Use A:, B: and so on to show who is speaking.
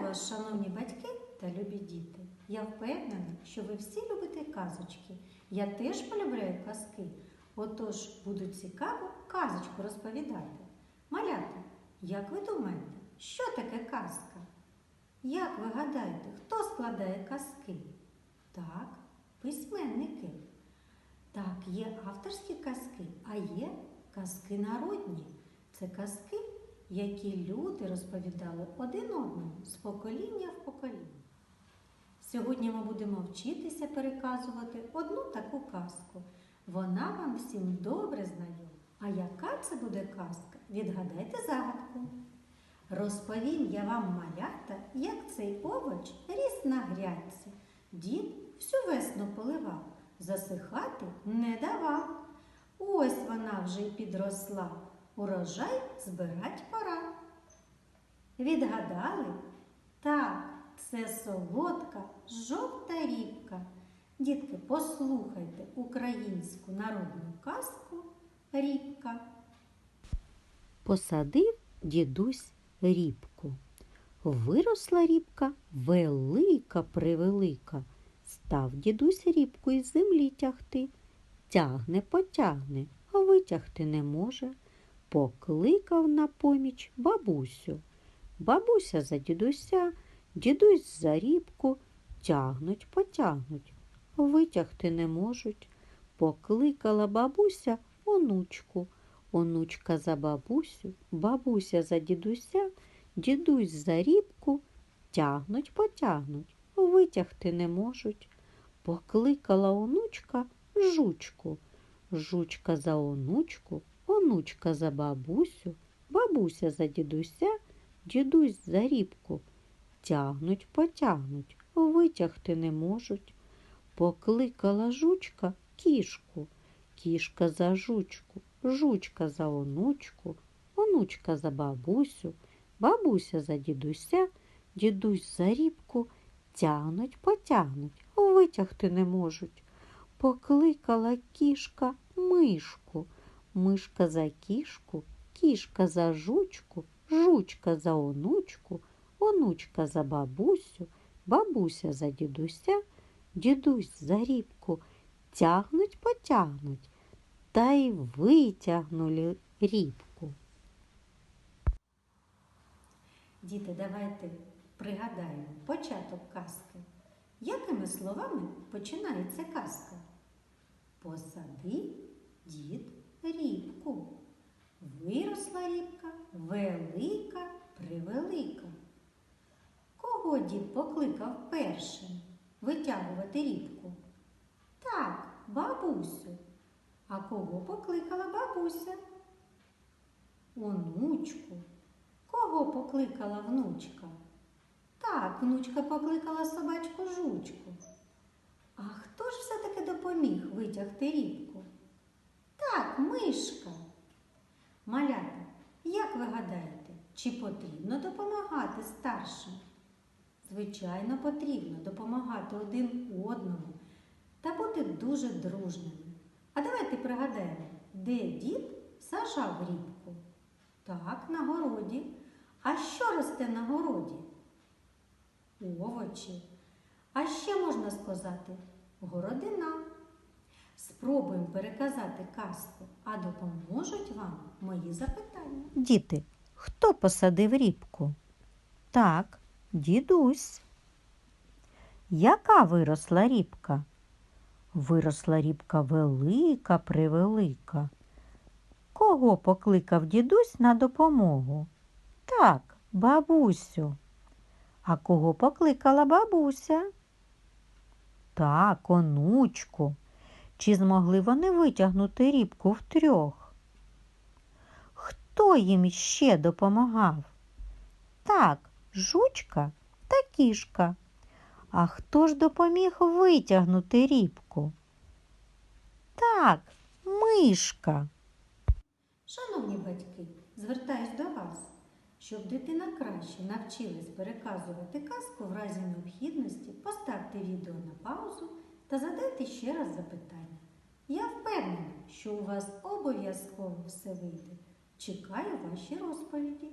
A: Вітаю вас, шановні батьки та любі діти. Я впевнена, що ви всі любите казочки. Я теж полюбляю казки. Отож, буду цікаво казочку розповідати. Малята, як ви думаєте, що таке казка? Як ви гадаєте, хто складає казки? Так, письменники. Так, є авторські казки, а є казки народні. Це казки, які люди розповідали один одному з покоління в покоління. Сьогодні ми будемо вчитися переказувати одну таку казку. Вона вам всім добре знайома. А яка це буде казка? Відгадайте загадку. Розповім я вам малята, як цей овоч ріс на грядці. Дід всю весну поливав, засихати не давав. Ось вона вже й підросла, урожай збирать пора. Відгадали? Так, це солодка, жовта рібка. Дітки, послухайте українську народну казку Рібка.
B: Посадив дідусь рібку. Виросла рібка велика превелика. Став дідусь рібку із землі тягти. Тягне, потягне, а витягти не може. Покликав на поміч бабусю. Бабуся за дідуся, дідусь за рібку. Тягнуть, потягнуть, витягти не можуть. Покликала бабуся онучку. Онучка за бабусю, бабуся за дідуся, дідусь за рібку, тягнуть, потягнуть, витягти не можуть. Покликала онучка жучку. Жучка за онучку, онучка за бабусю, бабуся за дідуся, дідусь за рібку. Тягнуть, потягнуть, витягти не можуть. Покликала жучка кішку, кішка за жучку, жучка за онучку, онучка за бабусю, бабуся за дідуся, дідусь за рібку, тягнуть, потягнуть, витягти не можуть. Покликала кішка мишку, мишка за кішку, кішка за жучку, жучка за онучку, онучка за бабусю, бабуся за дідуся, дідусь за рібку, тягнуть, потягнуть, та й витягнули рібку.
A: Діти, давайте пригадаємо початок казки. Якими словами починається казка? Посади дід рібку. Виросла рібка велика превелика. Кого дід покликав першим витягувати рібку? Так, бабусю. А кого покликала бабуся? Онучку. Кого покликала внучка? Так, внучка покликала собачку жучку. А хто ж все-таки допоміг витягти рібку? Так, мишка. Малята, як ви гадаєте, чи потрібно допомагати старшим? Звичайно, потрібно допомагати один одному та бути дуже дружними. А давайте пригадаємо, де дід сажав рібку? Так, на городі. А що росте на городі? Овочі. А ще можна сказати городина. Спробуємо переказати казку, а допоможуть вам мої запитання.
B: Діти, хто посадив рібку? Так, дідусь. Яка виросла рібка? Виросла рібка велика, превелика. Кого покликав дідусь на допомогу? Так, бабусю. А кого покликала бабуся? Так, онучку. Чи змогли вони витягнути рібку втрьох? Хто їм ще допомагав? Так, жучка та кішка. А хто ж допоміг витягнути рібку? Так, мишка.
A: Шановні батьки, звертаюсь до вас, щоб дитина краще навчилась переказувати казку в разі необхідності, поставте відео на паузу та задайте ще раз запитання. Я впевнена, що у вас обов'язково все вийде. Чекаю ваші розповіді.